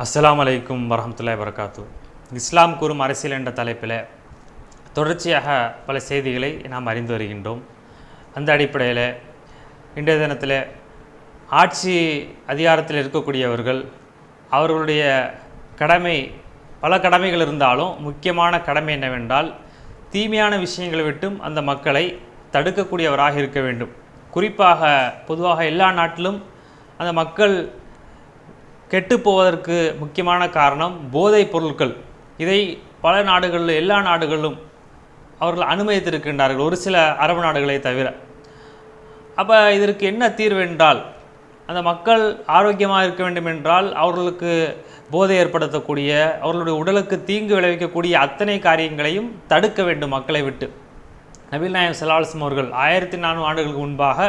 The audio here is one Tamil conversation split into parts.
அஸ்லாம் அலைக்கும் வரமத்துல்லாய் வரகாத்து இஸ்லாம் கூறும் அரசியல் என்ற தலைப்பில் தொடர்ச்சியாக பல செய்திகளை நாம் அறிந்து வருகின்றோம். அந்த அடிப்படையில் இன்றைய தினத்தில் ஆட்சி அதிகாரத்தில் இருக்கக்கூடியவர்கள் அவர்களுடைய கடமை பல கடமைகள் இருந்தாலும் முக்கியமான கடமை என்னவென்றால் தீமையான விஷயங்களை விட்டும் அந்த மக்களை தடுக்கக்கூடியவராக இருக்க வேண்டும். குறிப்பாக பொதுவாக எல்லா நாட்டிலும் அந்த மக்கள் கெட்டு போவதற்கு முக்கியமான காரணம் போதைப் பொருட்கள். இதை பல நாடுகளில் எல்லா நாடுகளிலும் அவர்கள் அனுமதித்திருக்கின்றார்கள் ஒரு சில அரபு நாடுகளை தவிர. அப்போ இதற்கு என்ன தீர்வு என்றால் அந்த மக்கள் ஆரோக்கியமாக இருக்க வேண்டும் என்றால் அவர்களுக்கு போதை ஏற்படுத்தக்கூடிய அவர்களுடைய உடலுக்கு தீங்கு விளைவிக்கக்கூடிய அத்தனை காரியங்களையும் தடுக்க வேண்டும் மக்களை விட்டு. நபீல் நாயம் சலால்சம் அவர்கள் ஆயிரத்தி நானூறு ஆண்டுகளுக்கு முன்பாக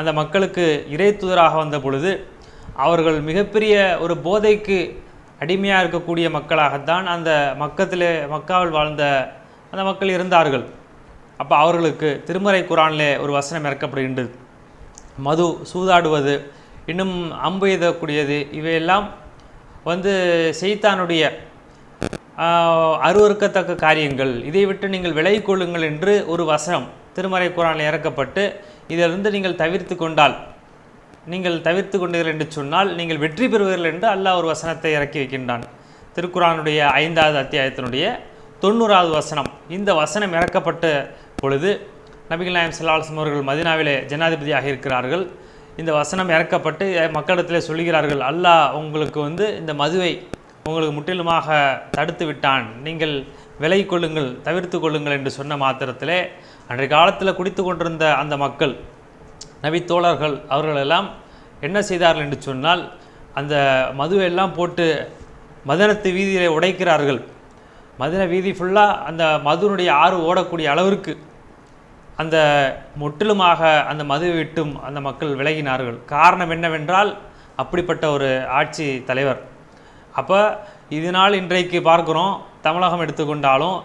அந்த மக்களுக்கு இறை தூதராக வந்த பொழுது அவர்கள் மிகப்பெரிய ஒரு போதைக்கு அடிமையாக இருக்கக்கூடிய மக்களாகத்தான் அந்த மக்கத்தில் மக்காவில் வாழ்ந்த அந்த மக்கள் இருந்தார்கள். அப்போ அவர்களுக்கு திருமறை குரானிலே ஒரு வசனம் இறக்கப்படுகின்றது. மது சூதாடுவது இன்னும் அம்பு எய்தக்கூடியது இவையெல்லாம் வந்து செய்தானுடைய அருவறுக்கத்தக்க காரியங்கள். இதை விட்டு நீங்கள் விலை கொள்ளுங்கள் என்று ஒரு வசனம் திருமறை குரானில் இறக்கப்பட்டு இதிலிருந்து நீங்கள் தவிர்த்து கொண்டால் நீங்கள் தவிர்த்து கொண்டீர்கள் என்று சொன்னால் நீங்கள் வெற்றி பெறுவீர்கள் என்று அல்லாஹ் ஒரு வசனத்தை இறக்கி வைக்கின்றான். திருக்குறானுடைய ஐந்தாவது அத்தியாயத்தினுடைய தொண்ணூறாவது வசனம். இந்த வசனம் இறக்கப்பட்ட பொழுது நபிகள் நாயம் செல்லாசம் அவர்கள் மதினாவிலே ஜனாதிபதியாக இருக்கிறார்கள். இந்த வசனம் இறக்கப்பட்டு மக்களிடத்தில் சொல்கிறார்கள் அல்லாஹ் உங்களுக்கு வந்து இந்த மதுவை உங்களுக்கு முற்றிலுமாக தடுத்து விட்டான். நீங்கள் விலை கொள்ளுங்கள் தவிர்த்து கொள்ளுங்கள் என்று சொன்ன மாத்திரத்திலே அன்றைய காலத்தில் குடித்து கொண்டிருந்த அந்த மக்கள் நபித்தோழர்கள் அவர்களெல்லாம் என்ன செய்தார்கள் என்று சொன்னால் அந்த மதுவை எல்லாம் போட்டு மதனத்து வீதியிலே உடைக்கிறார்கள். மதன வீதி ஃபுல்லாக அந்த மதுனுடைய ஆறு ஓடக்கூடிய அளவிற்கு அந்த முற்றிலுமாக அந்த மதுவை விட்டும் அந்த மக்கள் விலகினார்கள். காரணம் என்னவென்றால் அப்படிப்பட்ட ஒரு ஆட்சி தலைவர். அப்போ இதனால் இன்றைக்கு பார்க்குறோம் தமிழகம் எடுத்துக்கொண்டாலும்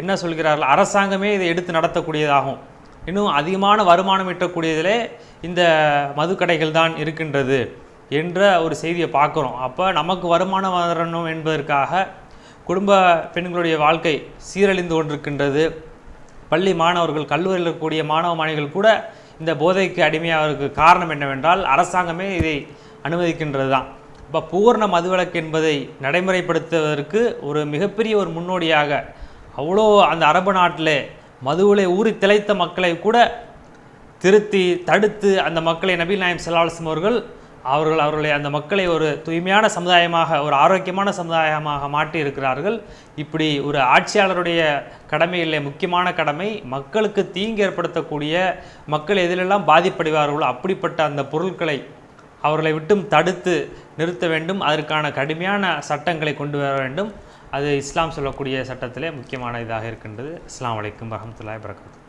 என்ன சொல்கிறார்கள்? அரசாங்கமே இதை எடுத்து நடத்தக்கூடியதாகும். இன்னும் அதிகமான வருமானம் ஈட்டக்கூடியதிலே இந்த மதுக்கடைகள் தான் இருக்கின்றது என்ற ஒரு செய்தியை பார்க்குறோம். அப்போ நமக்கு வருமானம் வரணும் என்பதற்காக குடும்ப பெண்களுடைய வாழ்க்கை சீரழிந்து கொண்டிருக்கின்றது. பள்ளி மாணவர்கள் கல்லூரியில் இருக்கக்கூடிய மாணவ மாணவிகள் கூட இந்த போதைக்கு அடிமையாவதற்கு காரணம் என்னவென்றால் அரசாங்கமே இதை அனுமதிக்கின்றது தான் இப்போ பூர்ண மதுவிலக்கு என்பதை நடைமுறைப்படுத்துவதற்கு ஒரு மிகப்பெரிய ஒரு முன்னோடியாக அவ்வளோ அந்த அரபு நாட்டிலே மதுவிலே ஊறி திளைத்த மக்களை கூட திருத்தி தடுத்து அந்த மக்களை நபீல் நாயம் செல்லாலசம் அவர்கள் அவர்கள் அவர்களை அந்த மக்களை ஒரு தூய்மையான சமுதாயமாக ஒரு ஆரோக்கியமான சமுதாயமாக மாற்றி இருக்கிறார்கள். இப்படி ஒரு ஆட்சியாளருடைய கடமையிலே முக்கியமான கடமை மக்களுக்கு தீங்கு ஏற்படுத்தக்கூடிய மக்கள் எதிலெல்லாம் பாதிப்படைவார்களோ அப்படிப்பட்ட அந்த பொருட்களை அவர்களை விட்டும் தடுத்து நிறுத்த வேண்டும். அதற்கான கடுமையான சட்டங்களை கொண்டு வர வேண்டும். அது இஸ்லாம் சொல்லக்கூடிய சட்டத்திலே முக்கியமான இதாக இருக்கின்றது. இஸ்லாம் வலைக்கும் வரமத்துல்லாய் வரகாத்து